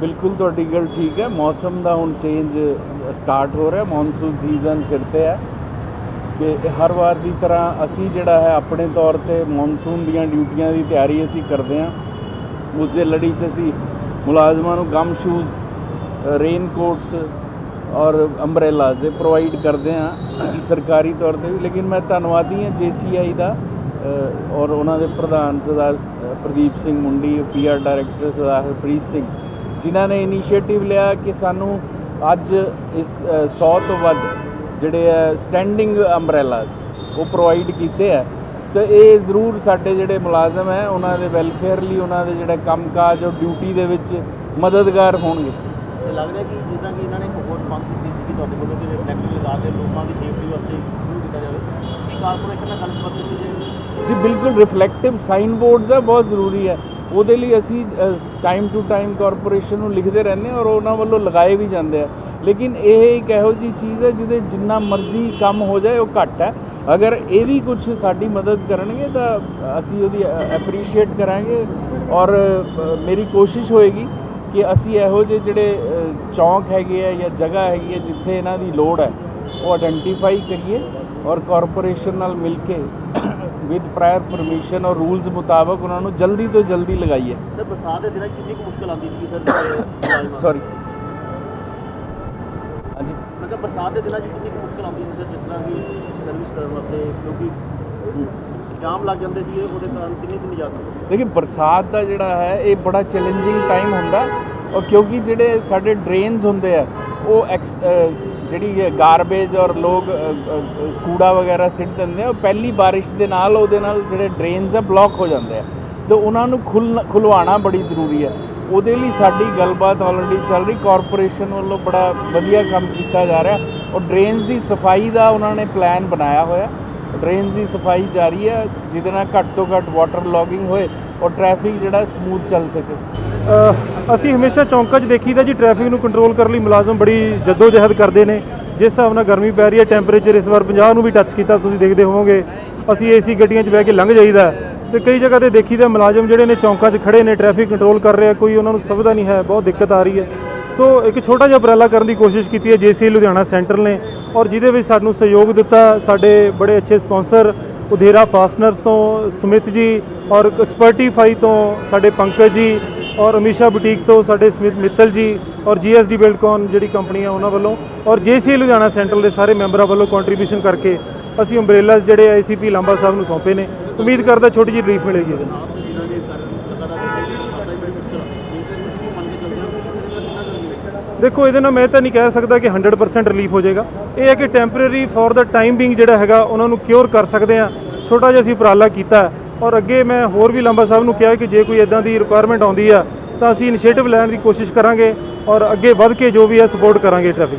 ਬਿਲਕੁਲ ਤੁਹਾਡੀ ਗੱਲ ਠੀਕ ਹੈ। ਮੌਸਮ ਦਾ ਹੁਣ ਚੇਂਜ ਸਟਾਰਟ ਹੋ ਰਿਹਾ। ਮੌਨਸੂਨ ਸੀਜ਼ਨ ਸਿਰ ਤੇ ਹੈ। ਤੇ ਹਰ ਵਾਰ ਦੀ ਤਰ੍ਹਾਂ ਅਸੀਂ ਜਿਹੜਾ ਹੈ ਆਪਣੇ ਤੌਰ ਤੇ ਮੌਨਸੂਨ ਦੀਆਂ ਡਿਊਟੀਆਂ ਦੀ ਤਿਆਰੀ ਅਸੀਂ ਕਰਦੇ ਹਾਂ। ਉਹਦੇ ਲੜੀ 'ਚ ਅਸੀਂ ਮੁਲਾਜ਼ਮਾਂ ਨੂੰ ਗਮ ਸ਼ੂਜ਼ ਰੇਨ ਕੋਟਸ ਔਰ ਅੰਬਰੇਲਾਜ਼ ਇਹ ਪ੍ਰੋਵਾਈਡ ਕਰਦੇ ਹਾਂ ਸਰਕਾਰੀ ਤੌਰ ਤੇ ਵੀ। ਲੇਕਿਨ ਮੈਂ ਧੰਨਵਾਦੀ ਹਾਂ ਜੀਸੀਆਈ ਦਾ ਔਰ ਉਹਨਾਂ ਦੇ ਪ੍ਰਧਾਨ ਸਰਦਾਰ ਪ੍ਰਦੀਪ ਸਿੰਘ ਮੁੰਡੀ ਪੀਆਰ ਡਾਇਰੈਕਟਰ ਸਰਦਾਰ ਹਰਪ੍ਰੀਤ ਸਿੰਘ ਜਿਨ੍ਹਾਂ ਨੇ ਇਨੀਸ਼ੀਏਟਿਵ ਲਿਆ ਕਿ ਸਾਨੂੰ ਅੱਜ ਇਸ 100 ਤੋਂ ਵੱਧ ਜਿਹੜੇ ਆ ਸਟੈਂਡਿੰਗ ਅੰਬ੍ਰੇਲਾਜ਼ ਉਹ ਪ੍ਰੋਵਾਈਡ ਕੀਤੇ ਆ। ਤੇ ਇਹ ਜ਼ਰੂਰ ਸਾਡੇ ਜਿਹੜੇ ਮੁਲਾਜ਼ਮ ਹੈ ਉਹਨਾਂ ਦੇ ਵੈਲਫੇਅਰ ਲਈ ਉਹਨਾਂ ਦੇ ਜਿਹੜੇ ਕੰਮਕਾਜ ਔਰ ਡਿਊਟੀ ਦੇ ਵਿੱਚ ਮਦਦਗਾਰ ਹੋਣਗੇ। ਲੱਗ ਰਿਹਾ ਕਿ ਜਿੱਦਾਂ ਕਿ ਇਹਨਾਂ ਨੇ ਹੋਰ ਮੰਗ ਕੀਤੀ ਸੀ ਕਿ ਤੁਹਾਡੇ ਵੱਲੋਂ ਕਿ ਰਿਫਲੈਕਟਰ ਲਗਾ ਕੇ ਲੋਕਾਂ ਦੀ ਸੇਫਟੀ ਵਾਸਤੇ ਸ਼ੁਰੂ ਕੀਤਾ ਜਾਵੇ। ਕੀ ਕਾਰਪੋਰੇਸ਼ਨ ਨਾਲ ਗੱਲ ਕੀਤੀ ਜੀ ਬਿਲਕੁਲ ਰਿਫਲੈਕਟਿਵ ਸਾਈਨ ਬੋਰਡਸ ਆ ਬਹੁਤ ਜ਼ਰੂਰੀ ਹੈ। ਉਹਦੇ ਲਈ ਅਸੀਂ ਟਾਈਮ ਟੂ ਟਾਈਮ ਕਾਰਪੋਰੇਸ਼ਨ ਨੂੰ ਲਿਖਦੇ ਰਹਿੰਦੇ ਹਾਂ ਔਰ ਉਹਨਾਂ ਵੱਲੋਂ ਲਗਾਏ ਵੀ ਜਾਂਦੇ ਆ। ਲੇਕਿਨ ਇਹ ਇੱਕ ਇਹੋ ਜੀ ਚੀਜ਼ ਹੈ ਜਿਹਦੇ ਜਿੰਨਾ ਮਰਜ਼ੀ ਕੰਮ ਹੋ ਜਾਏ, ਉਹ ਘੱਟ ਹੈ। ਅਗਰ ਇਹ ਵੀ ਕੁਝ ਸਾਡੀ ਮਦਦ ਕਰਨਗੇ ਤਾਂ ਅਸੀਂ ਉਹਦੀ ਐਪਰੀਸ਼ੀਏਟ ਕਰਾਂਗੇ ਔਰ ਮੇਰੀ ਕੋਸ਼ਿਸ਼ ਹੋਏਗੀ ਕਿ ਅਸੀਂ ਇਹੋ ਜਿਹੇ ਜਿਹੜੇ ਚੌਂਕ ਹੈਗੇ ਆ ਜਾਂ ਜਗ੍ਹਾ ਹੈਗੀ ਹੈ ਜਿੱਥੇ ਇਹਨਾਂ ਦੀ ਲੋੜ ਹੈ, ਉਹ ਆਇਡੈਂਟੀਫਾਈ ਕਰੀਏ ਔਰ ਕਾਰਪੋਰੇਸ਼ਨ ਨਾਲ ਮਿਲ ਕੇ ਵਿਦ ਪ੍ਰਾਇਰ ਪਰਮਿਸ਼ਨ ਔਰ ਰੂਲਸ ਮੁਤਾਬਕ ਉਹਨਾਂ ਨੂੰ ਜਲਦੀ ਤੋਂ ਜਲਦੀ ਲਗਾਈਏ। ਸਰ ਬਰਸਾਤ ਦੇ ਦਿਨਾਂ 'ਚ ਕਿੰਨੀ ਕੁ ਮੁਸ਼ਕਲ ਆਉਂਦੀ ਸੀ ਸਰ ਸੌਰੀ ਹਾਂਜੀ। ਮੈਂ ਕਿਹਾ ਬਰਸਾਤ ਦੇ ਦਿਨਾਂ 'ਚ ਕਿੰਨੀ ਕੁ ਮੁਸ਼ਕਲ ਆਉਂਦੀ ਸੀ ਸਰ ਜਿਸ ਤਰ੍ਹਾਂ ਕਿ ਸਰਵਿਸ ਕਰਨ ਵਾਸਤੇ? ਕਿਉਂਕਿ ਜਾਮ ਲੱਗ ਜਾਂਦੇ ਸੀ ਉਹਦੇ ਕਾਰਨ ਕਿੰਨੀ ਕੁ ਨਿਜਾਤ ਦੇਖिए ਬਰਸਾਤ ਦਾ ਜਿਹੜਾ ਹੈ ਇਹ ਬੜਾ ਚੈਲੰਜਿੰਗ ਟਾਈਮ ਹੁੰਦਾ। ਔਰ ਕਿਉਂਕਿ ਜਿਹੜੇ ਸਾਡੇ ਡਰੇਨਸ ਹੁੰਦੇ ਆ ਉਹ ਐਕਸ ਅ, ਜਿਹੜੀ ਗਾਰਬੇਜ ਔਰ ਲੋਕ ਕੂੜਾ ਵਗੈਰਾ ਸਿੱਟ ਦਿੰਦੇ ਆ ਉਹ ਪਹਿਲੀ ਬਾਰਿਸ਼ ਦੇ ਨਾਲ ਉਹਦੇ ਨਾਲ ਜਿਹੜੇ ਡਰੇਨਸ ਆ ਬਲੌਕ ਹੋ ਜਾਂਦੇ ਆ। ਤੇ ਉਹਨਾਂ ਨੂੰ ਖੁੱਲ ਖੁਲਵਾਉਣਾ ਬੜੀ ਜ਼ਰੂਰੀ ਹੈ ਉਹਦੇ ਲਈ ਸਾਡੀ ਗੱਲਬਾਤ ਆਲਰੇਡੀ ਚੱਲ ਰਹੀ ਕਾਰਪੋਰੇਸ਼ਨ ਵੱਲੋਂ ਬੜਾ ਵਧੀਆ ਕੰਮ ਕੀਤਾ ਜਾ ਰਿਹਾ। ਔਰ ਡਰੇਨਸ ਦੀ ਸਫ਼ਾਈ ਦਾ ਉਹਨਾਂ ਨੇ ਪਲਾਨ ਬਣਾਇਆ ਹੋਇਆ। ਡਰੇਨਸ ਦੀ ਸਫ਼ਾਈ ਜਾਰੀ ਹੈ ਜਿਹਦੇ ਨਾਲ ਘੱਟ ਤੋਂ ਘੱਟ ਵਾਟਰ ਲੌਗਿੰਗ ਹੋਏ ਔਰ ਟ੍ਰੈਫਿਕ ਜਿਹੜਾ ਸਮੂਥ ਚੱਲ ਸਕੇ। ਅਸੀਂ ਹਮੇਸ਼ਾ ਚੌਂਕਾਂ 'ਚ ਦੇਖੀਦਾ ਜੀ ਟ੍ਰੈਫਿਕ ਨੂੰ ਕੰਟਰੋਲ ਕਰਨ ਲਈ ਮੁਲਾਜ਼ਮ ਬੜੀ ਜਹਿਦ ਕਰਦੇ ਨੇ। ਜਿਸ ਹਿਸਾਬ ਨਾਲ ਗਰਮੀ ਪੈ ਰਹੀ ਹੈ ਟੈਂਪਰੇਚਰ ਇਸ ਵਾਰ 50 ਨੂੰ ਵੀ ਟੱਚ ਕੀਤਾ, ਤੁਸੀਂ ਦੇਖਦੇ ਹੋਵੋਗੇ। ਅਸੀਂ ਏਸੀ ਗੱਡੀਆਂ 'ਚ ਬਹਿ ਕੇ ਲੰਘ ਜਾਈਦਾ ਤੇ ਕਈ ਜਗ੍ਹਾ ਤੇ ਦੇਖੀਦਾ ਮੁਲਾਜ਼ਮ ਜਿਹੜੇ ਨੇ ਚੌਂਕਾਂ 'ਚ ਖੜੇ ਨੇ ਟ੍ਰੈਫਿਕ ਕੰਟਰੋਲ ਕਰ ਰਿਹਾ, ਕੋਈ ਉਹਨਾਂ ਨੂੰ ਸੁਵਿਧਾ ਨਹੀਂ ਹੈ, ਬਹੁਤ ਦਿੱਕਤ ਆ ਰਹੀ ਹੈ। ਸੋ ਇੱਕ ਛੋਟਾ ਜਿਹਾ ਉਪਰਾਲਾ ਕਰਨ ਦੀ ਕੋਸ਼ਿਸ਼ ਕੀਤੀ ਹੈ ਜੇਸੀ ਲੁਧਿਆਣਾ ਸੈਂਟਰ ਨੇ, ਔਰ ਜਿਹਦੇ ਵਿੱਚ ਸਾਨੂੰ ਸਹਿਯੋਗ ਦਿੱਤਾ ਸਾਡੇ ਬੜੇ ਅੱਛੇ ਸਪਾਂਸਰ ਉਧੇਰਾ ਫਾਸਨਰਸ ਤੋਂ, ਸੁਮਿਤ ਜੀ, ਔਰ ਐਕਸਪਰਟੀਫਾਈ ਤੋਂ ਸਾਡੇ ਪੰਕਜ ਜੀ ਔਰ ਅਮੀਸ਼ਾ ਬੁਟੀਕ ਤੋਂ ਸਾਡੇ ਸਮਿਤ ਮਿੱਤਲ ਜੀ ਔਰ ਜੀਐਸਡੀ ਬਿਲਡਕੌਨ ਜਿਹੜੀ ਕੰਪਨੀ ਆ ਉਹਨਾਂ ਵੱਲੋਂ ਔਰ ਜੇਸੀ ਲੁਧਿਆਣਾ ਸੈਂਟਰਲ ਦੇ ਸਾਰੇ ਮੈਂਬਰਾਂ ਵੱਲੋਂ ਕੰਟਰੀਬਿਊਸ਼ਨ ਕਰਕੇ ਅਸੀਂ ਅੰਬ੍ਰੇਲਾਸ ਜਿਹੜੇ ਆਈਸੀਪੀ ਲਾਂਬਾ ਸਾਹਿਬ ਨੂੰ ਸੌਂਪੇ ਨੇ। ਉਮੀਦ ਕਰਦਾ ਛੋਟੀ ਜਿਹੀ ਰਿਲੀਫ ਮਿਲੇਗੀ ਦੇਖੋ, ਇਹਦੇ ਨਾਲ ਮੈਂ ਤਾਂ ਨਹੀਂ ਕਹਿ ਸਕਦਾ ਕਿ 100% ਰਿਲੀਫ ਹੋ ਜਾਏਗਾ। ਇਹ ਹੈ ਕਿ temporary for the time being ਜਿਹੜਾ ਹੈਗਾ, ਉਹਨਾਂ ਨੂੰ ਕਿਉਰ ਕਰ ਸਕਦੇ ਆ ਛੋਟਾ ਜਿਹਾ ਅਸੀਂ ਉਪਰਾਲਾ ਕੀਤਾ। ਔਰ ਅੱਗੇ ਮੈਂ ਹੋਰ ਵੀ ਲੰਬਾ ਸਾਹਿਬ ਨੂੰ ਕਿਹਾ ਕਿ ਜੇ ਕੋਈ ਇਦਾਂ ਦੀ ਰਿਕੁਆਇਰਮੈਂਟ ਆਉਂਦੀ ਆ, ਤਾਂ ਅਸੀਂ ਇਨੀਸ਼ੀਏਟਿਵ ਲੈਣ ਦੀ ਕੋਸ਼ਿਸ਼ ਕਰਾਂਗੇ ਔਰ ਅੱਗੇ ਵੱਧ ਕੇ ਜੋ ਵੀ ਹੈ ਸਪੋਰਟ ਕਰਾਂਗੇ ਟ੍ਰੈਫਿਕ